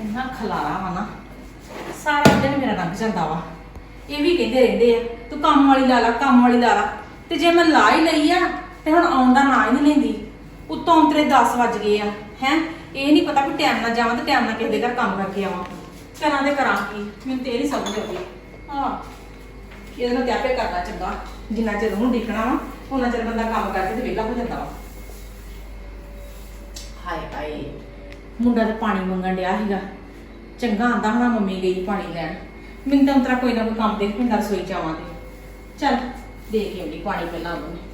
ਇੰਨਾ ਖਲਾਰਾ ਵਾ ਨਾ, ਸਾਰਾ ਦਿਨ ਮੇਰਾ ਲੰਘ ਜਾਂਦਾ ਵਾ। ਇਹ ਵੀ ਕਹਿੰਦੇ ਰਹਿੰਦੇ ਆ, ਤੂੰ ਕੰਮ ਵਾਲੀ ਲਾ ਲਾ, ਕੰਮ ਵਾਲੀ ਲਾ ਲਾ। ਤੇ ਜੇ ਮੈਂ ਲਾ ਹੀ ਲਈ ਆ, ਤੇ ਹੁਣ ਆਉਣ ਦਾ ਨਾਂ ਹੀ ਨਹੀਂ ਲੈਂਦੀ। ਉੱਤੋਂ ਤੇਰੇ 10 ਵੱਜ ਗਏ ਆ, ਹੈ? ਇਹ ਨਹੀਂ ਪਤਾ ਵੀ ਟਾਈਮ ਨਾਲ ਜਾਵਾਂ ਤੇ ਟਾਈਮ ਨਾਲ ਕਿਸੇ ਦੇ ਘਰ ਕੰਮ ਕਰਕੇ ਆਵਾਂ। ਕਰਾਂ ਤੇ ਕਰਾਂ ਕੀ, ਮੈਨੂੰ ਤੇ ਇਹ ਨਹੀਂ ਸਮਝ ਆਉਂਦੀ। ਹਾਂ, ਇਹਦੇ ਨਾਲ ਤੇ ਆਪੇ ਕਰਨਾ ਚੰਗਾ। ਜਿੰਨਾ ਚਿਰ ਉਹਨੂੰ ਦੇਖਣਾ ਵਾ, ਉਹਨਾਂ ਚਿਰ ਬੰਦਾ ਕੰਮ ਕਰਕੇ ਤੇ ਵਿਹਲਾ ਹੋ ਜਾਂਦਾ ਵਾ। ਹਾਏ ਹਾਏ। ਮੁੰਡਾ ਤੇ ਪਾਣੀ ਮੰਗਣ ਡਿਆ ਸੀਗਾ। ਚੰਗਾ ਆਂਦਾ ਹੋਣਾ ਮੰਮੀ ਗਈ ਪਾਣੀ ਲੈਣ। ਮੈਨੂੰ ਤਾਂ ਅੰਤਰਾ ਕੋਈ ਨਾ ਕੋਈ ਕੰਮ ਦੇਖ ਪਿੰਡਾ ਰਸੋਈ ਚ ਆਵਾਂ ਚੱਲ, ਦੇ ਕੇ ਆਉਂਦੀ ਪਾਣੀ ਪਹਿਲਾਂ ਉਹਨੂੰ।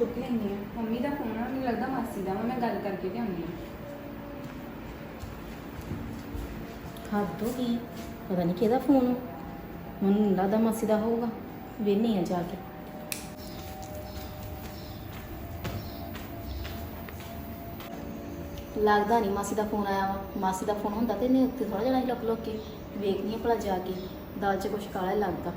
ਚੁੱਕ ਲੈਂਦੀ ਆ। ਮੰਮੀ ਦਾ ਫੋਨ ਆ, ਮੈਨੂੰ ਲੱਗਦਾ ਮਾਸੀ ਦਾ ਵਾ, ਮੈਂ ਗੱਲ ਕਰਕੇ ਤੇ ਆਉਂਦੀ ਆ। ਹੱਦ ਹੋ ਗਈ। ਪਤਾ ਨਹੀਂ ਕਿਹਦਾ ਫੋਨ ਮੈਨੂੰ ਲੱਗਦਾ ਮਾਸੀ ਦਾ ਹੋਊਗਾ। ਵੇਹਨੀ ਆ ਜਾ ਕੇ। ਲੱਗਦਾ ਨਹੀਂ ਮਾਸੀ ਦਾ ਫੋਨ ਆਇਆ ਵਾ। ਮਾਸੀ ਦਾ ਫੋਨ ਹੁੰਦਾ ਤੇ ਨੇ ਉੱਤੇ ਥੋੜਾ ਜਣਾ ਲੁੱਕ ਲੁੱਕ ਕੇ। ਵੇਖਨੀ ਆ ਭਲਾ ਜਾ ਕੇ। ਦਾਲ 'ਚ ਕੁਛ ਕਾਲਾ ਹੀ ਲੱਗਦਾ।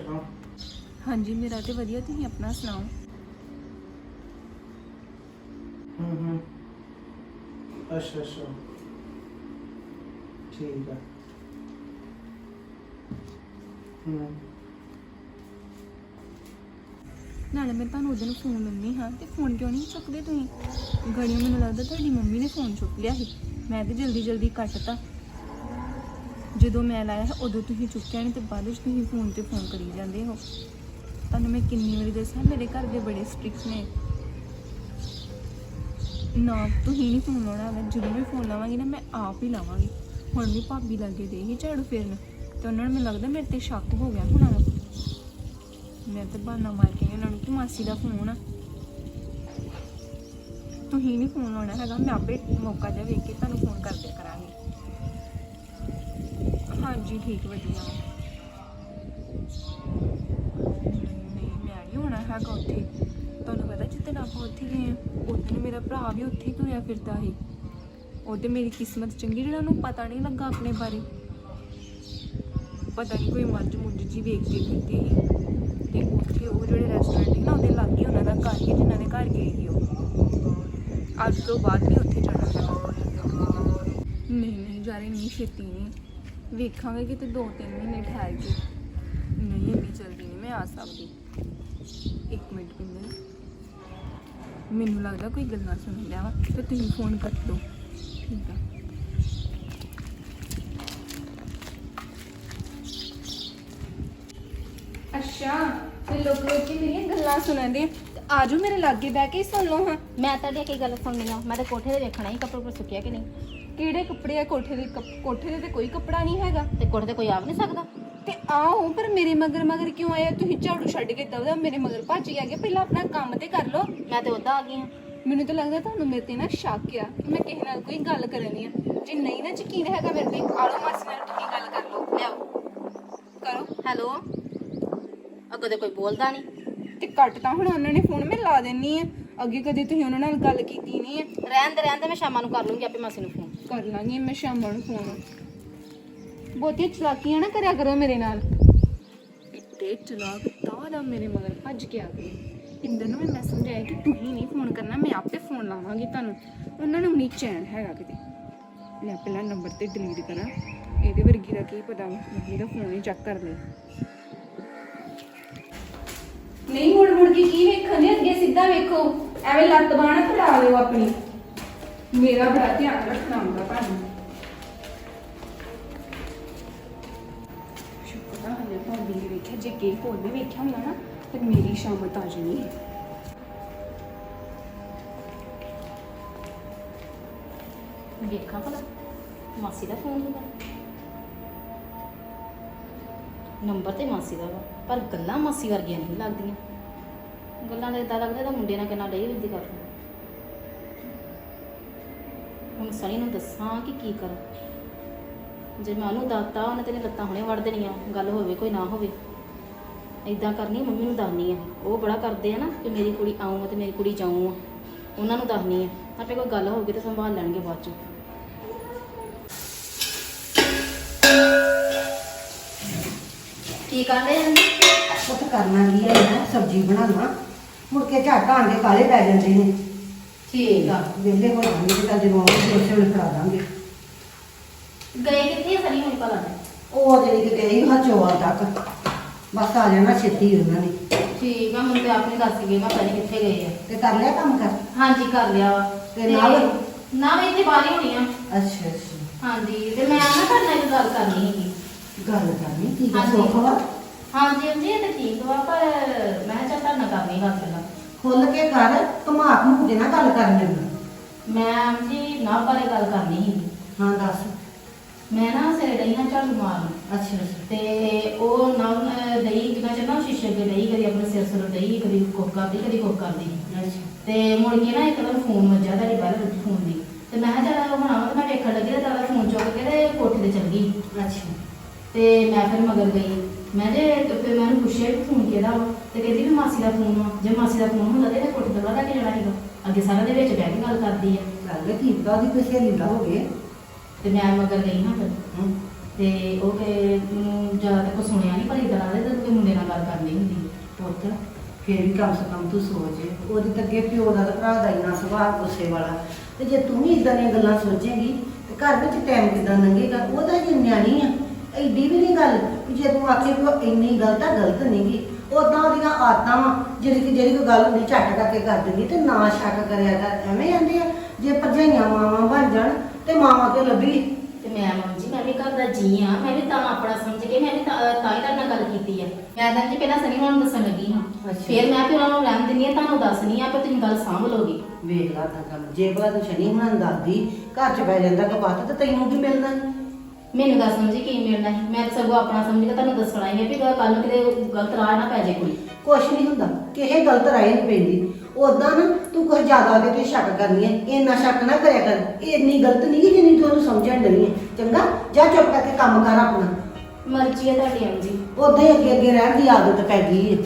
ਕਿਦਾਂ ਹਾਂਜੀ ਮੇਰਾ ਤੇ ਵਧੀਆ ਤੁਸੀਂ ਆਪਣਾ ਸੁਣਾਓ? ਹੂੰ ਹੂੰ ਅੱਛਾ ਅੱਛਾ। ਠੀਕ ਆ। ਹੂੰ ਨਾਲੇ ਮੈਂ ਤੁਹਾਨੂੰ ਉਹਦੇ ਨੂੰ ਫੋਨ ਲੰਮੀ ਹਾਂ ਤੇ ਫੋਨ ਕਿਉਂ ਨਹੀਂ ਚੁੱਕਦੇ ਤੁਸੀਂ? ਗੜੀਆਂ ਮੈਨੂੰ ਲੱਗਦਾ ਤੁਹਾਡੀ ਮੰਮੀ ਨੇ ਫੋਨ ਚੁੱਕ ਲਿਆ ਸੀ। ਮੈਂ ਤੇ ਜਲਦੀ ਜਲਦੀ ਕੱਟਤਾ ਜਦੋਂ ਮੈਂ ਲਾਇਆ ਸੀ, ਉਦੋਂ ਤੁਸੀਂ ਚੁੱਕਿਆ ਨਹੀਂ ਤੇ ਬਾਅਦ ਵਿੱਚ ਤੁਸੀਂ ਫੋਨ ਤੇ ਫੋਨ ਕਰੀ ਜਾਂਦੇ ਹੋ। ਤੁਹਾਨੂੰ ਮੈਂ ਕਿੰਨੀ ਵਾਰੀ ਦੱਸਿਆ ਮੇਰੇ ਘਰ ਦੇ ਬੜੇ ਸਟ੍ਰਿਕਟ ਨੇ। ਨਾ ਤੁਸੀਂ ਨਹੀਂ ਫੋਨ ਲਾਉਣਾ ਹੈਗਾ ਜਦੋਂ ਵੀ ਫੋਨ ਲਾਵਾਂਗੀ ਨਾ ਮੈਂ ਆਪ ਹੀ ਲਾਵਾਂਗੀ। ਹੁਣ ਵੀ ਭਾਬੀ ਲੱਗੇ ਦੇ ਹੀ ਝਾੜੂ ਫੇਰਨ ਤੇ ਉਹਨਾਂ ਨੂੰ ਮੈਨੂੰ ਲੱਗਦਾ ਮੇਰੇ ਤੇ ਸ਼ੱਕ ਹੋ ਗਿਆ ਹੁਣ ਵਾ। ਮੈਂ ਤੇ ਬਹਾਨਾ ਮਾਰ ਕੇ ਆਈ ਉਹਨਾਂ ਨੂੰ ਕਿ ਮਾਸੀ ਦਾ ਫੋਨ ਆ। ਤੁਸੀਂ ਨਹੀਂ ਫੋਨ ਲਾਉਣਾ ਹੈਗਾ ਮੈਂ ਆਪੇ ਮੌਕਾ ਜਿਹਾ ਵੇਖ ਕੇ ਤੁਹਾਨੂੰ ਫੋਨ ਕਰ ਦਿਆ ਕਰਾਂਗੀ। ਹਾਂਜੀ, ਠੀਕ, ਵਧੀਆ। ਨਹੀਂ, ਮੈਂ ਨਹੀਂ ਹੋਣਾ ਹੈਗਾ ਉੱਥੇ। ਤੁਹਾਨੂੰ ਪਤਾ ਜਿੱਦਣ ਆਪਾਂ ਉੱਥੇ ਗਏ ਉਦੋਂ ਮੇਰਾ ਭਰਾ ਵੀ ਉੱਥੇ ਹੀ ਤੁਰਿਆ ਫਿਰਦਾ ਸੀ। ਉਹਦੇ ਮੇਰੀ ਕਿਸਮਤ ਚੰਗੀ, ਜਿਹੜਾ ਉਹਨੂੰ ਪਤਾ ਨਹੀਂ ਲੱਗਾ ਆਪਣੇ ਬਾਰੇ। ਪਤਾ ਨਹੀਂ ਕੋਈ ਮੱਝ ਮੁੱਝ ਜੀ ਵੇਖ ਕੇ ਫਿਰਦੀ ਸੀ। ਤੇ ਉੱਥੇ ਉਹ ਜਿਹੜੇ ਰੈਸਟੋਰੈਂਟ ਸੀ ਨਾ, ਉਹਦੇ ਲਾਗੇ ਉਹਨਾਂ ਦਾ ਘਰ ਹੀ, ਜਿਨ੍ਹਾਂ ਦੇ ਘਰ ਗਏ ਸੀ ਉਹ। ਅੱਜ ਤੋਂ ਬਾਅਦ ਨਹੀਂ ਉੱਥੇ ਜਾਣਾ ਹੈਗਾ। ਨਹੀਂ ਨਹੀਂ, ਜਾ ਰਹੀ ਨਹੀਂ ਛੇਤੀ ਨਹੀਂ ਵੇਖਾਂਗੇ ਕਿਤੇ 2-3 ਮਹੀਨੇ ਠਹਿਰ ਕੇ ਨਹੀਂ, ਇੰਨੀ ਜਲਦੀ ਨਹੀਂ ਮੈਂ ਆ ਸਕਦੀ। ਇੱਕ ਮਿੰਟ ਪਿੰਦਰ। ਮੈਨੂੰ ਲੱਗਦਾ ਕੋਈ ਗੱਲਾਂ ਸੁਣ ਲਿਆ ਵਾ, ਤੇ ਤੁਸੀਂ ਫੋਨ ਕੱਟ ਦਿਓ। ਠੀਕ ਆ। ਅੱਛਾ, ਤੇ ਲੋਕ ਲੋਕ ਮੇਰੀਆਂ ਗੱਲਾਂ ਸੁਣਾਉਂਦੇ ਆ, ਤੇ ਆਜੋ ਮੇਰੇ ਲਾਗੇ ਬਹਿ ਕੇ ਹੀ ਸੁਣ ਲਓ ਹਾਂ। ਮੈਂ ਤੁਹਾਡੀਆਂ ਕੀ ਗੱਲ ਸੁਣਨੀ ਆ, ਮੈਂ ਤਾਂ ਕੋਠੇ ਤੇ ਵੇਖਣਾ ਹੀ ਕੱਪੜੇ ਉੱਪਰ ਸੁੱਕਿਆ ਕਿ ਨਹੀਂ। ਕਿਹੜੇ ਕੱਪੜੇ ਆ? ਕੋਠੇ ਦੇ ਕੱਪ- ਕੋਠੇ ਦੇ ਤੇ ਕੋਈ ਕੱਪੜਾ ਨਹੀਂ ਹੈਗਾ। ਤੇ ਕੋਠੇ ਤੇ ਕੋਈ ਆ ਵੀ ਨਹੀਂ ਸਕਦਾ। ਤੇ ਆਓ ਪਰ ਮੇਰੇ ਮਗਰ ਮਗਰ ਕਿਉਂ ਆਇਆ ਤੁਸੀਂ ਝਾੜੂ ਛੱਡ ਕੇ ਦਵਦਾ ਮੇਰੇ ਮਗਰ ਭੱਜ ਗਿਆ ਕਿ ਪਹਿਲਾਂ ਆਪਣਾ ਕੰਮ ਤੇ ਕਰ ਲਓ। ਮੈਂ ਤੇ ਉਦਾਂ ਆ ਗਈ ਹਾਂ। ਮੈਨੂੰ ਤਾਂ ਲੱਗਦਾ ਤੁਹਾਨੂੰ ਮੇਰੇ ਤੇ ਨਾ ਸ਼ੱਕ ਆ ਕਿ ਮੈਂ ਕਿਸੇ ਨਾਲ ਕੋਈ ਗੱਲ ਕਰਨੀ ਆ। ਜੇ ਨਹੀਂ ਨਾ ਯਕੀਨ ਹੈਗਾ ਮੇਰੇ ਤੇ ਆਲੋ ਮਾਸੀ ਨਾਲ ਤੁਸੀਂ ਗੱਲ ਕਰ ਲਓ। ਲਿਆਓ। ਕਰੋ। ਹੈਲੋ? ਅੱਗੋਂ ਤੇ ਕੋਈ ਬੋਲਦਾ ਨਹੀਂ। ਤੇ ਕੱਟ ਤਾਂ ਹੁਣ ਉਹਨਾਂ ਨੇ ਫੋਨ ਮੈਂ ਲਾ ਦੇਣੀ ਆ। ਅੱਗੇ ਕਦੇ ਤੁਸੀਂ ਉਹਨਾਂ ਨਾਲ ਗੱਲ ਕੀਤੀ ਨਹੀਂ ਹੈ ਰਹਿਣ ਦੇ ਰਹਿਣ ਦੇ ਮੈਂ ਸ਼ਾਮਾਂ ਨੂੰ ਕਰ ਲੂੰਗੀ ਆਪੇ ਮਾਸੀ ਨੂੰ ਫੋਨ। ਕਰ ਲਾਂਗੀ ਮੈਂ ਸ਼ਾਮਾਂ ਨੂੰ ਫੋਨ ਬਹੁਤੀ ਚਲਾਕੀਆਂ ਨਾ ਕਰਿਆ ਕਰੋ ਮੇਰੇ ਨਾਲ। ਤੇ ਚਲਾਕ ਤਾਂ ਦਾ ਮੇਰੇ ਮਗਰ ਭੱਜ ਕੇ ਆ ਗਈ ਇੰਦਰ ਨੂੰ ਮੈਂ ਸਮਝਾਇਆ ਕਿ ਤੂੰ ਹੀ ਨਹੀਂ ਫੋਨ ਕਰਨਾ ਮੈਂ ਆਪੇ ਫੋਨ ਲਾਵਾਂਗੀ ਤੁਹਾਨੂੰ। ਉਹਨਾਂ ਨੂੰ ਨਹੀਂ ਚੈਨ ਹੈਗਾ ਕਿਤੇ। ਮੈਂ ਪਹਿਲਾਂ ਨੰਬਰ ਤੇ ਡਿਲੀਟ ਕਰਾਂ। ਇਹਦੇ ਵਰਗੀ ਦਾ ਕੀ ਪਤਾ ਮੰਮੀ ਦਾ ਫੋਨ ਹੀ ਚੈੱਕ ਕਰ ਲੈ ਨਹੀਂ ਮੁੜ ਮੁੜ ਕੇ ਕੀ ਵੇਖਣ ਦੇ ਅੱਗੇ ਸਿੱਧਾ ਵੇਖੋ। ਐਵੇਂ ਲੱਤ ਬਾਣ ਫੜਾ ਲਿਓ ਆਪਣੀ। ਮੇਰਾ ਬੜਾ ਧਿਆਨ ਰੱਖਣਾ ਹੁੰਦਾ ਭਾਜੀ ਵੇਖਿਆ। ਹੁੰਦਾ ਨਾ ਮੇਰੀ ਸ਼ਾਮਤ ਆ ਵੇਖਾਂ ਭਲਾ, ਮਾਸੀ ਦਾ ਫੋਨ ਨੰਬਰ ਤੇ ਮਾਸੀ ਦਾ ਵਾ, ਪਰ ਗੱਲਾਂ ਮਾਸੀ ਵਰਗੀਆਂ ਨਹੀਂ ਲੱਗਦੀਆਂ। ਗੱਲਾਂ ਦੇ ਇਦਾਂ ਲੱਗਦਾ ਤਾਂ ਮੁੰਡੇ ਨਾਲ ਕਿੰਨਾ ਡੇ ਹੁੰਦੀ ਕਰ ਹੁਣ ਸਣੀ ਨੂੰ ਦੱਸਾਂ ਕਿ ਕੀ ਕਰਾਂ। ਜੇ ਮੈਂ ਉਹਨੂੰ ਦੱਸਤਾ ਉਹਨੇ ਤੇਰੇ ਲੱਤਾਂ ਹੁਣੇ ਵੜ ਦੇਣੀਆਂ ਗੱਲ ਹੋਵੇ ਕੋਈ ਨਾ ਹੋਵੇ। ਇਦਾਂ ਕਰਨੀ ਮੰਮੀ ਨੂੰ ਦੱਸਣੀ ਆ। ਉਹ ਬੜਾ ਕਰਦੇ ਆ ਨਾ ਕਿ ਮੇਰੀ ਕੁੜੀ ਆਉਂ ਤੇ ਮੇਰੀ ਕੁੜੀ ਆ। ਉਹਨਾਂ ਨੂੰ ਦੱਸਣੀ ਆ। ਆਪੇ ਕੋਈ ਗੱਲ ਹੋਊਗੀ ਤੇ ਸੰਭਾਲ ਲੈਣਗੇ ਬਾਅਦ ਚ। ਕੀ ਕਰ ਰਹੇ ਹਨ ਪੁੱਤ ਕਰਨਾ ਕੀ ਹੈ ਨਾ ਸਬਜ਼ੀ ਬਣਾਉਣਾ ਮੁੜ ਕੇ ਝੱਟ ਆਣ ਕੇ ਕਾਲੇ ਪੈ ਜਾਂਦੇ ਨੇ। ਠੀਕ ਆ। ਹੋ ਜਾਣਗੇ ਤੇ ਉਸੇ ਵੇਲੇ ਕਰਾ ਦਾਂਗੇ। ਗਏ ਕਿੱਥੇ ਆ ਸਨੀ ਹੁਣ ਭਲਾ ਉਹ ਜਿਹੜੀ ਕਿ ਗਈ ਹਚੋਆ ਤੱਕ। ਬਸ ਆ ਜਾਣਾ ਛੇਤੀ ਉਹਨਾਂ ਨੇ। ਠੀਕ ਆ ਮੈਨੂੰ ਤੇ ਆਪ ਨਹੀਂ ਦੱਸ ਗਏ ਮੈਂ ਪਤਾ ਨਹੀਂ ਕਿੱਥੇ ਗਏ ਆ। ਤੇ ਕਰ ਲਿਆ ਕੰਮ ਕਰ? ਹਾਂਜੀ ਕਰ ਲਿਆ ਵਾ। ਤੇ ਨਾਲ? ਨਾ ਮੈਂ ਇੱਥੇ ਬਾਹਰ ਹੀ ਹੋਣੀ ਆ। ਅੱਛਾ ਅੱਛਾ। ਹਾਂਜੀ ਤੇ ਮੈਂ ਨਾ ਤੁਹਾਡੇ ਨਾਲ ਇੱਕ ਗੱਲ ਕਰਨੀ ਹੈਗੀ ਗੱਲ ਕਰਨੀ ਕੀ ਹਾਂਜੀ। ਸੁੱਖ ਵਾ? ਹਾਂਜੀ ਹਾਂਜੀ ਇਹ ਤਾਂ ਠੀਕ ਵਾ ਪਰ ਮੈਂ ਚਾਹ ਤੁਹਾਡੇ ਨਾਲ ਕਰਨੀ ਗੱਲ ਪਹਿਲਾਂ ਖੁੱਲ ਕੇ ਕਰ ਘੁਮਾ ਘੁਮੂ ਕੇ ਨਾ ਗੱਲ ਕਰ ਮੈਨੂੰ ਮੈਂ ਜੀ ਨਾ ਬਾਰੇ ਗੱਲ ਕਰਨੀ ਹੈਗੀ ਹਾਂ ਦੱਸ। ਮੈਂ ਨਾ ਸਿਰੇ ਡਈ ਹਾਂ ਝਾੜੂ ਮਾਰਨ। ਅੱਛਾ ਅੱਛਾ। ਤੇ ਉਹ ਨਾ ਦਈ ਜਿੰਨਾ ਚਿਰ ਨਾ ਸ਼ੀਸ਼ੇ ਅੱਗੇ ਡਈ ਕਦੀ ਆਪਣੇ ਸਿਰ ਸਿਰ ਡਈ ਕਦੀ ਕੁੱਕ ਕਰਦੀ ਕਦੀ ਕੁੱਕ ਕਰਦੀ। ਅੱਛਾ। ਤੇ ਮੁੜ ਕੇ ਨਾ ਇੱਕਦਮ ਫੋਨ ਵੱਜਾ ਤੁਹਾਡੀ ਵਿੱਚ ਫੋਨ ਦੀ। ਤੇ ਮੈਂ ਚੱਲ ਹੁਣ ਤੇ ਮੈਂ ਵੇਖਣ ਲੱਗੀ ਤੇ ਫੋਨ ਚੁੱਕ ਕੇ ਤੇ ਕੋਠੇ ਤੇ ਚਲ ਗਈ। ਅੱਛਾ। ਤੇ ਮੈਂ ਫਿਰ ਮਗਰ ਗਈ। ਮੈਂ ਜੇ ਤੇ ਮੈਂ ਉਹਨੂੰ ਪੁੱਛਿਆ ਵੀ ਫੋਨ ਕਿਹਦਾ ਵਾ? ਤੇ ਕਹਿੰਦੀ ਵੀ ਮਾਸੀ ਦਾ ਫੋਨ ਵਾ ਜੇ ਮਾਸੀ ਦਾ ਫੋਨ ਹੁੰਦਾ ਤੇ ਇਹ ਕੋਠੇ ਤੇ ਲਾ ਕੇ ਜਾਣਾ ਸੀਗਾ। ਅੱਗੇ ਸਾਰਿਆਂ ਦੇ ਵਿੱਚ ਬਹਿ ਕੇ ਗੱਲ ਕਰਦੀ ਆ। ਗੱਲ ਕੀ ਪਤਾ ਉਹਦੀ ਕੋਈ ਸਹੇਲੀ ਦਾ ਹੋ ਗਏ ਤੇ ਮੈਂ ਮਗਰ ਗਈ ਹਾਂ ਫਿਰ। ਹੂੰ। ਤੇ ਉਹ ਕਿ ਮੈਨੂੰ ਜ਼ਿਆਦਾ ਤੱਕ ਸੁਣਿਆ ਨਹੀਂ ਪਰ ਇਦਾਂ ਲੱਗਦਾ ਤੇ ਕੋਈ ਮੁੰਡੇ ਨਾਲ ਗੱਲ ਕਰਨੀ ਹੁੰਦੀ। ਪੁੱਤ ਫੇਰ ਵੀ ਕਮ ਸੇ ਕਮ ਤੂੰ ਸੋਚ। ਉਹਦੇ ਤਾਂ ਅੱਗੇ ਪਿਓ ਦਾ ਤੇ ਭਰਾ ਦਾ ਇੰਨਾ ਸੁਭਾਅ ਗੁੱਸੇ ਵਾਲਾ। ਤੇ ਜੇ ਤੂੰ ਵੀ ਇਦਾਂ ਦੀਆਂ ਗੱਲਾਂ ਸੋਚੇਂਗੀ ਤੇ ਘਰ ਵਿੱਚ ਟਾਈਮ ਕਿਦਾਂ ਲੰਘੇਗਾ? ਉਹਦਾ ਜੇ ਨਿਆਣੀ ਆ ਐਡੀ ਵੀ ਨਹੀਂ ਗੱਲ ਵੀ ਜੇ ਤੂੰ ਆਖੇ ਵੀ ਇੰਨੀ ਗਲਤ ਆ ਗਲਤ ਨਹੀਂਗੀ ਉਦਾਂ ਉਹਦੀਆਂ ਆਦਤਾਂ ਵਾ ਜਿਹੜੀ ਕਿ ਜਿਹੜੀ ਕੋਈ ਗੱਲ ਹੁੰਦੀ ਝੱਟ ਕਰਕੇ ਕਰ ਦਿੰਦੀ ਤੇ ਨਾ ਸ਼ੱਕ ਕਰਿਆ ਕਰ ਐਵੇਂ ਆਂਦੇ ਆ। ਜੇ ਭਰਜਾਈਆਂ ਮਾਵਾਂ ਬਣ ਜਾਣ ਤੇ ਮਾਵਾਂ ਕਿਉਂ ਲੱਭੀ? ਤੇ ਮੈਂ ਮੰਮ ਜੀ ਮੈਂ ਵੀ ਘਰ ਦਾ ਜੀ ਆ ਮੈਂ ਵੀ ਤਾਂ ਆਪਣਾ ਸਮਝ ਕੇ ਮੈਂ ਵੀ ਤਾਂ ਤਾਂ ਹੀ ਤੁਹਾਡੇ ਨਾਲ ਗੱਲ ਕੀਤੀ ਆ। ਮੈਂ ਤਾਂ ਜੀ ਪਹਿਲਾਂ ਸਨੀ ਹੋਣਾ ਨੂੰ ਦੱਸਣ ਲੱਗੀ ਹਾਂ। ਅੱਛਾ। ਫਿਰ ਮੈਂ ਫਿਰ ਉਹਨਾਂ ਨੂੰ ਰਹਿਣ ਦਿੰਦੀ ਆ ਤੁਹਾਨੂੰ ਦੱਸਣੀ ਆ ਪਰ ਤੁਸੀਂ ਗੱਲ ਸਾਂਭ ਲਓਗੇ ਵੇਖ ਲਾ ਤਾਂ ਗੱਲ ਜੇ ਭਲਾ ਤੂੰ ਸ਼ਨੀ ਹੁਣਾਂ ਨੂੰ ਦੱਸਦੀ ਘਰ ਚ ਬੈ ਜਾਂਦਾ ਕਪਾਤ ਤੇ ਤੈਨੂੰ ਕੀ ਮਿਲਣਾ? ਮੈਨੂੰ ਦੱਸ ਸਮਝੀ ਕੀ ਮਿਲਣਾ ਸੀ। ਮੈਂ ਤਾਂ ਸਗੋਂ ਆਪਣਾ ਸਮਝ ਕੇ ਤੁਹਾਨੂੰ ਦੱਸਣਾ ਹੀ ਹੈ ਵੀ ਕੱਲ ਨੂੰ ਕਿਤੇ ਗਲਤ ਰਾਹ ਨਾ ਪੈ ਜਾਏ ਕੁੜੀ ਕੁਛ ਨਹੀਂ ਹੁੰਦਾ। ਕਿਸੇ ਗਲਤ ਰਾਏ ਨਹੀਂ ਪੈਂਦੀ। ਉਦਾਂ ਨਾ ਤੂੰ ਕੁਝ ਜ਼ਿਆਦਾ ਦੇ ਤੇ ਸ਼ੱਕ ਕਰਨੀ ਹੈ ਇੰਨਾ ਸ਼ੱਕ ਨਾ ਕਰਿਆ ਕਰ। ਇਹ ਇੰਨੀ ਗਲਤ ਨਹੀਂ ਕਿ ਜਿੰਨੀ ਤੂੰ ਉਹਨੂੰ ਸਮਝਣ ਡਈ ਹੈ ਚੰਗਾ ਜਾ ਚੁੱਪ ਕਰਕੇ ਕੰਮ ਕਰ ਆਪਣਾ। ਮਰਜ਼ੀ ਹੈ ਤੁਹਾਡੀ ਆਮ ਜੀ ਉਦਾਂ ਹੀ ਅੱਗੇ ਅੱਗੇ ਰਹਿਣ ਦੀ ਆਦਤ ਪੈ ਗਈ ਹੈ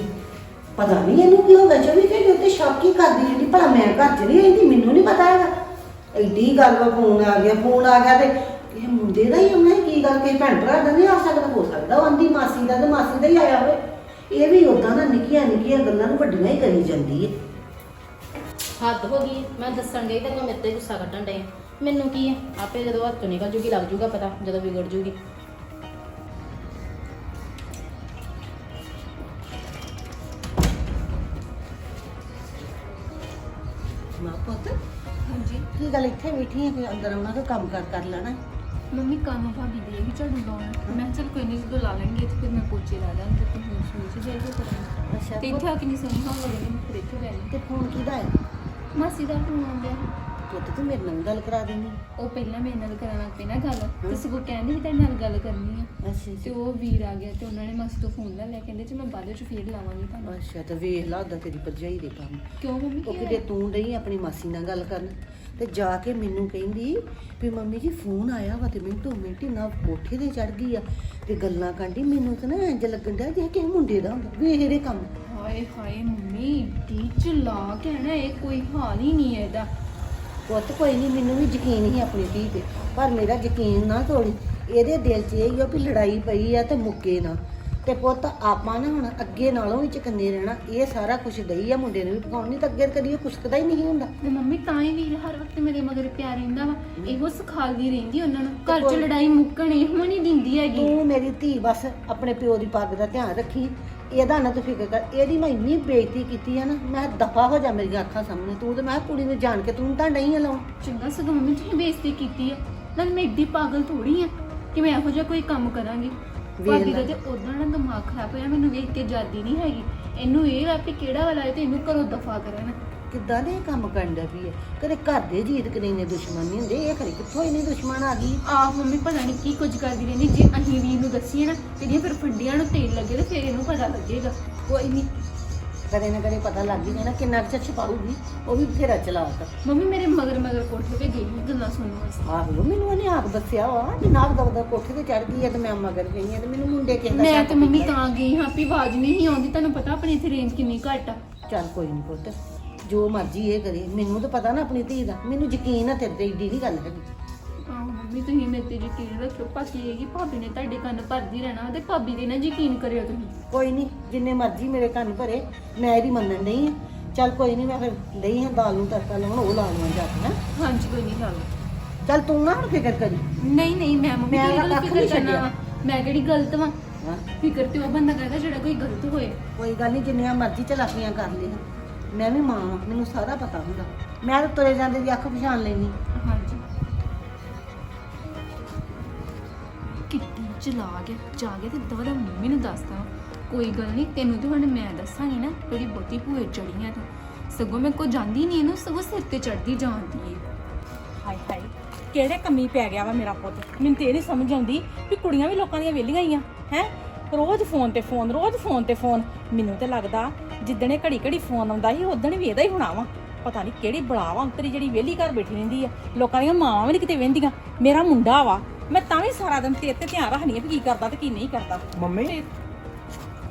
ਪਤਾ ਨਹੀਂ ਇਹਨੂੰ ਕੀ ਹੋ ਗਿਆ। ਚੌਵੀ ਘੰਟੇ ਉੱਤੇ ਸ਼ੱਕ ਹੀ ਕਰਦੀ ਜਿਹੜੀ ਭਲਾ ਮੈਂ ਘਰ ਚ ਨਹੀਂ ਰਹਿੰਦੀ ਮੈਨੂੰ ਨਹੀਂ ਪਤਾ ਹੈਗਾ। ਐਡੀ ਗੱਲ ਵਾ ਫੋਨ ਆ ਗਿਆ ਫੋਨ ਆ ਗਿਆ ਤੇ ਇਹ ਮੁੰਡੇ ਦਾ ਹੀ ਆਉਣਾ ਹੈ, ਕੀ ਗੱਲ ਕਿ ਭੈਣ ਭਰਾ ਦਾ ਨਹੀਂ ਆ ਸਕਦਾ? ਹੋ ਸਕਦਾ ਉਹ ਆਂਦੀ ਮਾਸੀ ਦਾ ਤੇ ਮਾਸੀ ਦਾ ਹੀ ਆਇਆ ਹੋਵੇ। ਇਹ ਵੀ ਉਦਾਂ ਨਾ ਨਿੱਕੀਆਂ ਨਿੱਕੀਆਂ ਗੱਲਾਂ ਨੂੰ ਵੱਡੀਆਂ ਹੀ ਕਰੀ ਜਾਂਦੀ ਹੈ ਹੱਦ ਹੋ ਗਈ ਮੈਂ ਦੱਸਣ ਗਈ ਤਾਂ ਮੈਂ ਮੇਰੇ ਤੇ ਗੁੱਸਾ ਕੱਢਣ ਡਏ ਮੈਨੂੰ ਕੀ ਹੈ ਆਪੇ ਜਦੋਂ ਹੱਥ ਨਿਕਲ ਜੂਗੀ ਲੱਗ ਜੂਗਾ ਪਤਾ ਜਦੋਂ ਵਿਗੜ ਜੂਗੀ। ਮਾਂ ਪੁੱਤ ਹਾਂਜੀ। ਕੀ ਗੱਲ ਇੱਥੇ ਬੈਠੀ ਹੈ ਕਿ ਅੰਦਰ ਆਉਣਾ ਤੇ ਕੰਮ ਕਰ ਕਰ ਲੈਣਾ? ਮੰਮੀ ਕੰਮ ਭਾਬੀ ਦੇ ਵੀ ਝਾੜੂ ਲਾਉਣਾ। ਮੈਂ ਚੱਲ ਕੋਈ ਨਹੀਂ ਜਦੋਂ ਲਾ ਲੈਣਗੇ ਤੇ ਫਿਰ ਮੈਂ ਪੋਚੇ ਲਾ ਦਾਂਗੀ ਤੇ ਤੁਸੀਂ ਸੂਚ ਜਾਈਏ ਕਰਾਂਗੇ। ਅੱਛਾ ਤੇ ਇੱਥੇ ਆ ਕੇ ਨਹੀਂ ਸੁਣੀ ਹਾਂ ਵਾਲੇ ਨੇ ਫਿਰ ਇੱਥੇ ਰਹਿ ਤੇ ਫੋਨ ਕਿਹਦਾ ਹੈ? ਮਾਸੀ ਦਾ ਫੋਨ ਆਉਂਦਾ ਪੁੱਤ ਤੂੰ ਮੇਰੇ ਨਾਲ ਗੱਲ ਕਰਾ ਦੇਣੀ ਉਹ ਪਹਿਲਾਂ ਮੇਰੇ ਨਾਲ ਕਰਨ ਲੱਗ ਪਈ ਨਾ ਗੱਲ। ਤੇ ਸਗੋਂ ਕਹਿੰਦੀ ਸੀ ਨਾਲ ਗੱਲ ਕਰਨੀ ਆ। ਅੱਛਾ ਤੇ ਉਹ ਵੀਰ ਆ ਗਿਆ ਤੇ ਉਹਨਾਂ ਨੇ ਮਾਸੀ ਤੋਂ ਫੋਨ ਲੈ ਲਿਆ। ਕਹਿੰਦੇ ਜੀ ਮੈਂ ਬਾਅਦ ਵਿੱਚ ਫੇਰ ਲਾਵਾਂਗੀ ਤੁਹਾਨੂੰ। ਅੱਛਾ ਤੇ ਵੇਖ ਲਾ ਉਹਦਾ ਤੇਰੀ ਭਰਜਾਈ ਦੇ ਕੰਮ। ਕਿਉਂ ਮੰਮੀ? ਉਹ ਕਿਤੇ? ਤੂੰ ਨਹੀਂ ਆਪਣੀ ਮਾਸੀ ਨਾਲ ਗੱਲ ਕਰਨ? ਤੇ ਜਾ ਕੇ ਮੈਨੂੰ ਕਹਿੰਦੀ ਵੀ ਮੰਮੀ ਜੀ ਫੋਨ ਆਇਆ ਵਾ ਤੇ ਮਿੰਟੋ ਮਿੰਟੀ ਨਾ ਕੋਠੇ ਤੇ ਚੜ ਗਈ ਆ। ਤੇ ਗੱਲਾਂ ਕਰਦੀ ਮੈਨੂੰ ਤਾਂ ਨਾ ਇੰਜ ਲੱਗਣ ਡਿਆ ਜਿਵੇਂ ਕਿਸੇ ਮੁੰਡੇ ਦਾ ਹੁੰਦਾ ਵੇਖ ਇਹਦੇ ਕੰਮ। ਹਾਏ ਹਾਏ ਮੰਮੀ ਡੀ ਚਲਾ ਕਹਿਣਾ ਇਹ ਕੋਈ ਹਾਲ ਹੀ ਨਹੀਂ ਹੈ ਇਹਦਾ। ਪੁੱਤ ਕੋਈ ਨਹੀਂ ਮੈਨੂੰ ਵੀ ਯਕੀਨ ਹੀ ਆਪਣੀ ਧੀ ਤੇ ਪਰ ਮੇਰਾ ਯਕੀਨ ਨਾ ਤੋੜੀ। ਇਹਦੇ ਦਿਲ 'ਚ ਇਹ ਹੀ ਆ ਵੀ ਲੜਾਈ ਪਈ ਆ ਤੇ ਮੁੱਕੇ ਨਾ। ਤੇ ਪੁੱਤ ਆਪਾਂ ਨਾ ਹੁਣ ਅੱਗੇ ਨਾਲੋਂ ਵੀ ਚਕੰਨੇ ਰਹਿਣਾ ਇਹ ਸਾਰਾ ਕੁਝ ਦਈ ਆ ਮੁੰਡੇ ਨੂੰ ਵੀ ਪਕਾਉਣ ਨਹੀਂ ਤਾਂ ਅੱਗੇ ਕਦੀ ਇਹ ਕੁਛਕਦਾ ਹੀ ਨਹੀਂ ਹੁੰਦਾ। ਤੇ ਮੰਮੀ ਤਾਂ ਹੀ ਵੀਰ ਹਰ ਵਕਤ ਮੇਰੇ ਮਗਰ ਪਿਆ ਰਹਿੰਦਾ ਵਾ ਇਹੋ ਸਿਖਾਲਦੀ ਰਹਿੰਦੀ ਉਹਨਾਂ ਨੂੰ ਘਰ 'ਚ ਲੜਾਈ ਮੁੱਕਣ ਇਹੋ ਨਹੀਂ ਦਿੰਦੀ ਹੈਗੀ। ਤੂੰ ਮੇਰੀ ਧੀ ਬਸ ਆਪਣੇ ਪਿਓ ਦੀ ਪੱਗ ਦਾ ਧਿਆਨ ਰੱਖੀ ਇਹਦਾ ਨਾ ਤੂੰ ਫਿਕਰ ਕਰ ਇਹਦੀ ਮੈਂ ਇੰਨੀ ਬੇਇੱਜ਼ਤੀ ਕੀਤੀ ਆ ਨਾ ਮੈਂ ਦਫਾ ਹੋ ਜਾ ਮੇਰੀਆਂ ਅੱਖਾਂ ਸਾਹਮਣੇ ਤੂੰ ਤੇ ਮੈਂ ਕੁੜੀ ਨੂੰ ਜਾਣ ਕੇ ਤੂੰ ਤਾਂ ਨਹੀਂ ਲਾਉਣ। ਚੰਗਾ ਸਗੋਂ ਮੰਮੀ ਤੁਸੀਂ ਬੇਇੱਜ਼ਤੀ ਕੀਤੀ ਆ ਨਾਲ ਮੈਂ ਏਡੀ ਪਾਗਲ ਥੋੜੀ ਆ ਕਿ ਮੈਂ ਇਹੋ ਜਿਹਾ ਕੋਈ ਕੰਮ ਕਰਾਂਗੀ। ਭਾਬੀ। ਦਾ ਤੇ ਉਦਾਂ ਨਾ ਦਿਮਾਗ ਖਰਾਬ ਹੋਇਆ ਮੈਨੂੰ ਵੇਖ ਕੇ ਜਾਦੀ ਨਹੀਂ ਹੈਗੀ। ਇਹਨੂੰ ਇਹ ਵਾ ਕਿ ਕਿਹੜਾ ਵਾਲਾ ਹੈ ਤੇ ਇਹਨੂੰ ਘਰੋਂ ਦਫਾ ਕਰਨ। ਕਿੱਦਾਂ ਦੇ ਇਹ ਕੰਮ ਕਰਨ ਦਾ ਵੀ ਹੈ ਕਦੇ ਘਰ ਦੇ ਜੀਤ ਕਦੇ ਨੇ ਦੁਸ਼ਮਣ ਨਹੀਂ ਹੁੰਦੇ ਇਹ ਖਰੇ ਕਿੱਥੋਂ ਇਹਨੇ ਦੁਸ਼ਮਣ ਆ ਗਈ? ਆ ਮੰਮੀ ਪਤਾ ਨਹੀਂ ਕੀ ਕੁਝ ਕਰਦੀ ਰਹਿੰਦੀ ਜੇ ਅਸੀਂ ਵੀਰ ਨੂੰ ਦੱਸੀਏ ਨਾ ਤੇ ਇਹਦੀਆਂ ਫਿਰ ਫੰਡੀਆਂ ਨੂੰ ਤੇਲ ਲੱਗੇ ਤੇ ਫਿਰ ਇਹਨੂੰ ਪਤਾ ਲੱਗੇਗਾ। ਕੋਈ ਨਹੀਂ ਕਦੇ ਨਾ ਕਦੇ ਪਤਾ ਲੱਗ ਹੀ ਜਾਣਾ ਕਿੰਨਾ ਕੁ ਚਿਰ ਛਪਾਊਗੀ। ਉਹ ਵੀ ਬਥੇਰਾ ਚਲਾਕ। ਮੰਮੀ ਮੇਰੇ ਮਗਰ ਮਗਰ ਕੋਠੇ ਤੇ ਗਈ ਸੀ ਗੱਲਾਂ ਸੁਣਨ ਵਾਸਤੇ। ਆਹੋ ਮੈਨੂੰ ਉਹਨੇ ਆਪ ਦੱਸਿਆ ਵਾ ਕਿ ਨਾਗ ਦਬਦਾ ਕੋਠੇ ਤੇ ਚੜ ਗਈ ਹੈ ਤੇ ਮੈਂ ਮਗਰ ਗਈ ਹਾਂ ਤੇ ਮੈਨੂੰ ਮੁੰਡੇ ਕਿਸੇ ਦਾ ਮੈਂ ਤੇ ਮੰਮੀ। ਤਾਂ ਗਈ ਹਾਂ ਵੀ ਆਵਾਜ਼ ਨਹੀਂ ਆਉਂਦੀ ਤੁਹਾਨੂੰ ਪਤਾ ਆਪਣੇ ਇੱਥੇ ਰੇਂਜ ਕਿੰਨੀ ਘੱਟ ਆ। ਚੱਲ ਕੋਈ ਨਹੀਂ ਪੁੱਤ ਜੋ ਮਰਜ਼ੀ ਇਹ ਕਰੇ ਮੈਨੂੰ ਤਾਂ ਪਤਾ ਨਾ ਆਪਣੀ ਧੀ ਦਾ ਮੈਨੂੰ ਯਕੀਨ ਆ ਤੇਰੇ ਤੇ ਏਡੀ ਨਹੀਂ ਗੱਲ ਹੈਗੀ। ਆਹੋ ਮੰਮੀ ਤੁਸੀਂ ਮੇਰੇ ਤੇ ਯਕੀਨ ਰੱਖਿਓ ਇਹ ਕਿ ਭਾਬੀ ਨੇ ਤੁਹਾਡੇ ਕੰਨ ਭਰਦੀ ਰਹਿਣਾ ਤੇ ਭਾਬੀ ਦੇ ਨਾ ਯਕੀਨ ਕਰਿਓ ਤੁਸੀਂ। ਕੋਈ ਨਹੀਂ ਜਿੰਨੇ ਮਰਜ਼ੀ ਮੇਰੇ ਕੰਨ ਭਰੇ ਮੈਂ ਇਹਦੀ ਮੰਨਣ ਨਹੀਂ ਚੱਲ ਕੋਈ ਨਹੀਂ ਮੈਂ ਫਿਰ ਲਈ ਹਾਂ ਦਾਲ ਨੂੰ ਤੜਕਾ ਲਾਉਣ ਉਹ ਲਾ ਲਵਾਂ ਜਾ ਕੇ ਨਾ ਹਾਂਜੀ ਕੋਈ ਨਹੀਂ ਗੱਲ ਚੱਲ ਤੂੰ ਨਾ ਹੁਣ ਫਿਕਰ ਕਰੀ। ਨਹੀਂ ਨਹੀਂ ਮੈਂ ਮੰਮੀ ਮੈਂ ਗੱਲ ਕੱਖ ਫਿਕਰ ਨਹੀਂ ਕਰਨਾ। ਵਾ। ਮੈਂ ਕਿਹੜੀ ਗਲਤ ਵਾਂ? ਹਾਂ। ਫਿਕਰ ਤੇ ਉਹ ਬੰਦਾ ਕਰਦਾ ਜਿਹੜਾ ਕੋਈ ਗਲਤ ਹੋਏ। ਕੋਈ ਗੱਲ ਨਹੀਂ ਜਿੰਨੀਆਂ ਮਰਜ਼ੀ ਚਲਾਕੀਆਂ ਕਰ ਲੈ। ਮੈਂ ਵੀ ਮਾਂ ਵਾਂ, ਮੈਨੂੰ ਸਾਰਾ ਪਤਾ ਹੁੰਦਾ। ਮੈਂ ਤਾਂ ਤੁਰੇ ਜਾਂਦੇ ਦੀ ਅੱਖ ਪਛਾਣ ਲੈਣੀ ਹਾਂਜੀ। ਕਿੱਡੀ ਚਲਾ ਗਿਆ ਜਾ ਕੇ ਤੇ ਦਵਾ ਦਾ ਮੰਮੀ ਨੂੰ ਦੱਸਦਾ। ਕੋਈ ਗੱਲ ਨਹੀਂ ਤੈਨੂੰ ਤੇ ਹੁਣ ਮੈਂ ਦੱਸਾਂਗੀ ਨਾ ਤੇਰੀ ਬਹੁਤੀ ਭੂਏ ਚੜੀਆਂ ਤੂੰ। ਸਗੋਂ ਮੈਂ ਕੋ ਜਾਂਦੀ ਨਹੀਂ ਇਹਨੂੰ, ਸਗੋਂ ਸਿਰ ਤੇ ਚੜਦੀ ਜਾਂਦੀ ਏ। ਹਾਏ ਹਾਏ, ਕਿਹੜੇ ਕੰਮੀ ਪੈ ਗਿਆ ਵਾ ਮੇਰਾ ਪੁੱਤ? ਮੈਨੂੰ ਤੇ ਇਹ ਨਹੀਂ ਸਮਝ ਆਉਂਦੀ ਵੀ ਕੁੜੀਆਂ ਵੀ ਲੋਕਾਂ ਦੀਆਂ ਵਿਹਲੀਆਂ ਹੀ ਆ, ਹੈ? ਰੋਜ਼ ਫੋਨ ਤੇ ਫੋਨ, ਰੋਜ਼ ਫੋਨ ਤੇ ਫੋਨ। ਮੈਨੂੰ ਤੇ ਲੱਗਦਾ ਜਿੱਦਣ ਇਹ ਘੜੀ ਘੜੀ ਫੋਨ ਆਉਂਦਾ ਸੀ ਉਦਣ ਵੀ ਇਹਦਾ ਹੀ ਹੋਣਾ ਵਾ। ਪਤਾ ਨਹੀਂ ਕਿਹੜੀ ਬਲਾਵਾ ਅੰਤਰੀ ਜਿਹੜੀ ਵਿਹਲੀ ਘਰ ਬੈਠੀ ਰਹਿੰਦੀ ਆ। ਲੋਕਾਂ ਦੀਆਂ ਮਾਵਾਂ ਵੀ ਨਹੀਂ ਕਿਤੇ ਵਹਿੰਦੀਆਂ। ਮੇਰਾ ਮੁੰਡਾ ਵਾ ਮੈਂ ਤਾਂ ਵੀ ਸਾਰਾ ਦਿਨ ਤੇਰੇ ਤੇ ਧਿਆਨ ਰੱਖਣੀ ਆ ਵੀ ਕੀ ਕਰਦਾ ਤੇ ਕੀ ਨਹੀਂ ਕਰਦਾ। ਮੰਮੀ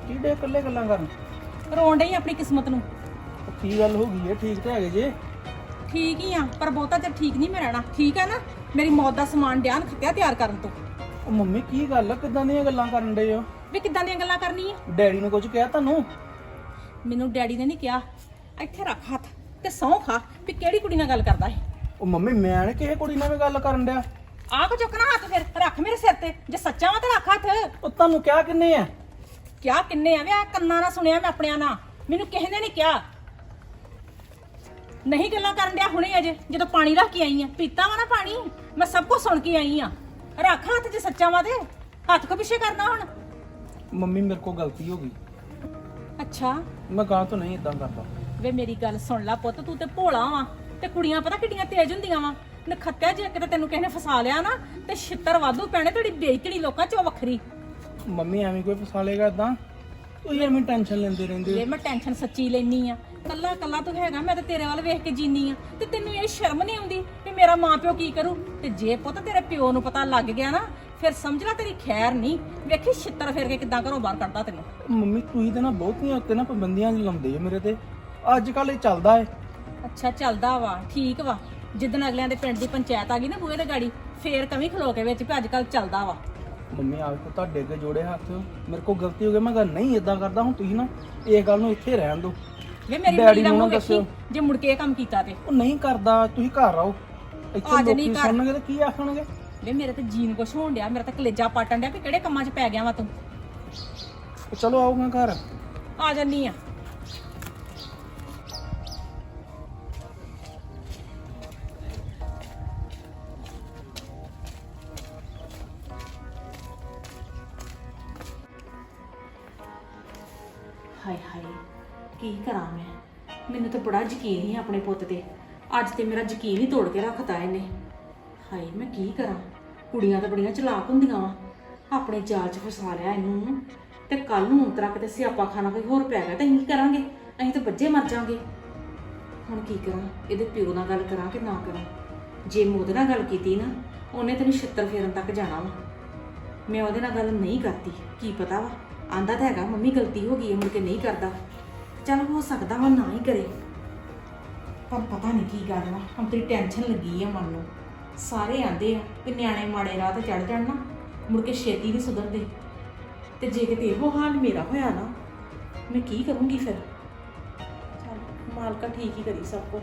ਕਿਹੜੇ ਇਕੱਲੇ ਗੱਲਾਂ ਕਰਨ? ਰੋਣ ਡਈ ਆਪਣੀ ਕਿਸਮਤ ਨੂੰ। ਉਹ ਕੀ ਗੱਲ ਹੋ ਗਈ ਹੈ? ਠੀਕ ਤੇ ਹੈਗੇ ਜੇ। ਠੀਕ ਹੀ ਆ ਪਰ ਬਹੁਤਾ ਚਿਰ ਠੀਕ ਨਹੀਂ ਮੈਂ ਰਹਿਣਾ। ਠੀਕ ਆ ਨਾ? ਮੇਰੀ ਮੌਤ ਦਾ ਸਮਾਨ ਡਿਆਨ ਖੱਤਿਆ ਤਿਆਰ ਕਰਨ ਤੋਂ। ਉਹ ਮੰਮੀ ਕੀ ਗੱਲ ਆ? ਕਿਦਾਂ ਦੀਆਂ ਗੱਲਾਂ ਕਰਨ ਡੇ ਹੋ? ਵੀ ਕਿੱਦਾਂ ਦੀਆਂ ਗੱਲਾਂ ਕਰਨੀ ਆ ਡੈਡੀ ਨੂੰ ਕੁਝ ਕਿਹਾ ਤੁਹਾਨੂੰ? ਮੈਨੂੰ ਡੈਡੀ ਨੇ ਨਹੀਂ ਕਿਹਾ। ਇੱਥੇ ਰੱਖ ਹੱਥ ਤੇ ਸਹੁੰ ਖਾ ਵੀ ਕਿਹੜੀ ਕੁੜੀ ਨਾਲ ਗੱਲ ਕਰਦਾ ਹੈ ਉਹ ਮੰਮੀ ਮੈਂ ਨੀ ਕਿਸੇ ਕੁੜੀ ਨਾਲ ਵੀ ਗੱਲ ਕਰਨ ਡਿਆ। ਆਹ ਕੋ ਚੁੱਕਣਾ ਹੱਥ ਫਿਰ ਰੱਖ ਮੇਰੇ ਸਿਰ ਤੇ ਜੇ ਸੱਚਾ ਵਾ ਤਾਂ ਰੱਖ ਹੱਥ। ਉਹ ਤੁਹਾਨੂੰ ਕਿਹਾ ਕਿੰਨੇ ਆ? ਕਿਆ ਕਿੰਨੇ ਆ? ਵੇ ਆਹ ਕੰਨਾਂ ਨਾਲ ਸੁਣਿਆ ਮੈਂ ਆਪਣਿਆਂ ਨਾਲ। ਮੈਨੂੰ ਕਿਸੇ ਨੇ ਨਹੀਂ ਕਿਹਾ। ਨਹੀਂ ਗੱਲਾਂ ਕਰਨ ਡਿਆ ਹੁਣੇ ਅਜੇ ਜਦੋਂ ਪਾਣੀ ਰੱਖ ਕੇ ਆਈ ਆ। ਪੀਤਾ ਵਾ ਨਾ ਪਾਣੀ ਮੈਂ ਸਭ ਕੁਝ ਸੁਣ ਕੇ ਆਈ ਆ। ਰੱਖ ਹੱਥ ਜੇ ਸੱਚਾ ਵਾ ਤੇ ਹੱਥ ਕੋ ਪਿੱਛੇ ਕਰਨਾ ਹੁਣ। ਮੰਮੀ ਮੇਰੇ ਕੋਲ ਗਲਤੀ ਹੋ ਗਈ। ਅੱਛਾ। ਮੈਂ ਗਾਂ ਤੋਂ ਨਹੀਂ ਇਦਾਂ ਕਰਦਾ। ਵੇ ਮੇਰੀ ਗੱਲ ਸੁਣ ਲੈ ਪੁੱਤ ਤੂੰ ਤੇ ਭੋਲਾ ਵਾ ਤੇ ਕੁੜੀਆਂ ਪਤਾ ਕਿੱਡੀਆਂ ਤੇਜ਼ ਹੁੰਦੀਆਂ ਵਾ। ਨਖੱਤਿਆ ਜੇ ਕਿਤੇ ਤੈਨੂੰ ਕਿਸੇ ਨੇ ਫਸਾ ਲਿਆ ਨਾ ਤੇ ਛਿੱਤਰ ਵਾਧੂ ਪੈਣੇ ਤੇਰੀ ਬੇਇੱਜ਼ਤੀ ਲੋਕਾਂ ਚੋਂ ਵੱਖਰੀ। ਮੰਮੀ ਐਵੇਂ ਕੋਈ ਫਸਾ ਲੇਗਾ ਤੂੰ? ਐਵੇਂ ਟੈਨਸ਼ਨ ਲੈਂਦੇ ਰਹਿੰਦੇ ਜੇ ਮੈਂ ਟੈਨਸ਼ਨ ਸੱਚੀ ਲੈਨੀ ਆ ਕੱਲਾ ਕੱਲਾ ਤੂੰ ਹੈਗਾ ਮੈਂ ਤੇ ਤੇਰੇ ਵੱਲ ਵੇਖ ਕੇ ਜੀਨੀ ਆ ਤੇ ਤੈਨੂੰ ਇਹ ਸ਼ਰਮ ਨਹੀਂ ਆਉਂਦੀ ਵੀ ਮੇਰਾ ਮਾਪਿਓ ਕੀ ਕਰੂ? ਤੇ ਜੇ ਪੁੱਤ ਤੇਰੇ ਪਿਓ ਨੂੰ ਪਤਾ ਲੱਗ ਗਿਆ ਨਾ ਫਿਰ ਸਮਝ ਲੈ ਤੇਰੀ ਖੈਰ ਨਹੀਂ। ਵੇਖੀ ਛਿੱਤਰ ਫੇਰ ਕੇ ਕਿਦਾਂ ਘਰੋਂ ਬਾਹਰ ਕੱਢਦਾ ਤੈਨੂੰ। ਮੰਮੀ ਤੁਸੀਂ ਤਾਂ ਨਾ ਬਹੁਤੀਆਂ ਉੱਤੇ ਨਾ ਪਾਬੰਦੀਆਂ ਲਾਉਂਦੇ ਹੋ ਮੇਰੇ ਤੇ। ਅੱਜ ਕੱਲ ਇਹ ਚੱਲਦਾ ਏ। ਅੱਛਾ ਚੱਲਦਾ ਵਾ ਠੀਕ ਵਾ। ਜਿੱਦਣ ਅਗਲਿਆਂ ਦੇ ਪਿੰਡ ਦੀ ਪੰਚਾਇਤ ਆ ਗਈ ਨਾ ਬੂਹੇ ਤੇ ਗਾੜੀ ਫੇਰ ਕਵੀ ਖਲੋ ਕੇ ਵਿੱਚ ਵੀ ਅੱਜ ਕੱਲ ਚੱਲਦਾ ਵਾ। ਮੰਮੀ ਆਪ ਕੋ ਤੁਹਾਡੇ ਅੱਗੇ ਜੋੜੇ ਹੱਥ ਮੇਰੇ ਕੋਲ ਗਲਤੀ ਹੋ ਗਈ ਮੈਂ ਕਿਹਾ ਨਹੀਂ ਇਦਾਂ ਕਰਦਾ ਹੁਣ ਤੁਸੀਂ ਨਾ ਇਹ ਗੱਲ ਨੂੰ ਇੱਥੇ ਰਹਿਣ ਦਿਓ। ਵੇ ਮੇਰੀ ਡੈਡੀ ਦਾ ਨੂੰ ਨਾ ਦੱਸਿਓ। ਜੇ ਮੁੜ ਕੇ ਇਹ ਕੰਮ ਕੀਤਾ ਤੇ। ਉਹ ਨਹੀਂ ਕਰਦਾ ਤੁਸੀਂ ਘਰ ਆਓ। ਇੱਥੇ ਅੱਜ ਨਹੀਂ ਲੋਕੀ। ਸੁਣਨਗੇ ਤਾਂ ਕੀ ਆਖਣਗੇ? ਵੇ ਮੇਰੇ ਤੇ ਜੀਨ ਕੁਛ ਹੋਣ ਡਿਆ ਮੇਰਾ ਤਾਂ ਕਲੇਜਾ ਪਾਟਣ ਡਿਆ ਕਿ ਕਿਹੜੇ ਕੰਮਾਂ 'ਚ ਪੈ ਗਿਆ ਵਾ ਤੂੰ? ਉਹ ਚਲੋ ਆਓ ਮੈਂ ਘਰ। ਆ ਜੰਨੀ ਆ। ਯਕੀਨ ਨਹੀਂ ਆਪਣੇ ਪੁੱਤ ਤੇ। ਅੱਜ ਤੇ ਮੇਰਾ ਯਕੀਨ ਹੀ ਤੋੜ ਕੇ ਰੱਖਤਾ ਇਹਨੇ। ਹਾਏ, ਮੈਂ ਕੀ ਕਰਾਂ? ਕੁੜੀਆਂ ਤਾਂ ਬੜੀਆਂ ਚਲਾਕ ਹੁੰਦੀਆਂ ਵਾ। ਆਪਣੇ ਜਾਲ 'ਚ ਫਸਾ ਲਿਆ ਇਹਨੂੰ। ਤੇ ਕੱਲ ਨੂੰ ਉਂਤਰਾ ਕਿਤੇ ਸਿਆਪਾ ਖਾਣਾ ਕੋਈ ਹੋਰ ਪੈ ਗਿਆ ਤਾਂ ਅਸੀਂ ਕੀ ਕਰਾਂਗੇ? ਅਸੀਂ ਤਾਂ ਬੱਜੇ ਮਰ ਜਾਾਂਗੇ। ਹੁਣ ਕੀ ਕਰਾਂ? ਇਹਦੇ ਪਿਓ ਨਾਲ ਗੱਲ ਕਰਾਂ ਕਿ ਨਾ ਕਰਾਂ? ਜੇ ਮੈਂ ਉਹਦੇ ਨਾਲ ਗੱਲ ਕੀਤੀ ਨਾ, ਉਹਨੇ ਤੈਨੂੰ ਛਿੱਤਰ ਫੇਰਨ ਤੱਕ ਜਾਣਾ ਵਾ। ਮੈਂ ਉਹਦੇ ਨਾਲ ਗੱਲ ਨਹੀਂ ਕਰਦੀ ਕੀ ਪਤਾ ਵਾ? ਆਂਦਾ ਤਾਂ ਹੈਗਾ, ਮੰਮੀ ਗਲਤੀ ਹੋ ਗਈ ਹੈ, ਮੁੜ ਕੇ ਨਹੀਂ ਕਰਦਾ। ਚੱਲ ਹੋ ਸਕਦਾ ਵਾ, ਨਾ ਹੀ ਕਰੇ। ਪਰ ਪਤਾ ਨਹੀਂ ਕੀ ਗੱਲ ਵਾ ਹੁਣ ਤੇਰੀ ਟੈਨਸ਼ਨ ਲੱਗੀ ਆ ਮਨ ਨੂੰ। ਸਾਰੇ ਆਂਦੇ ਆ ਕਿ ਨਿਆਣੇ ਮਾੜੇ ਰਾਹ ਤੇ ਚੜ ਜਾਣ ਨਾ, ਮੁੜ ਕੇ ਛੇਤੀ ਨਹੀਂ ਸੁਧਰਦੇ। ਤੇ ਜੇ ਕਿਤੇ ਇਹੋ ਹਾਲ ਮੇਰਾ ਹੋਇਆ ਨਾ, ਮੈਂ ਕੀ ਕਰੂੰਗੀ ਫਿਰ? ਚੱਲ, ਮਾਲਕਾ ਠੀਕ ਹੀ ਕਰੀ ਸਭ ਕੁਝ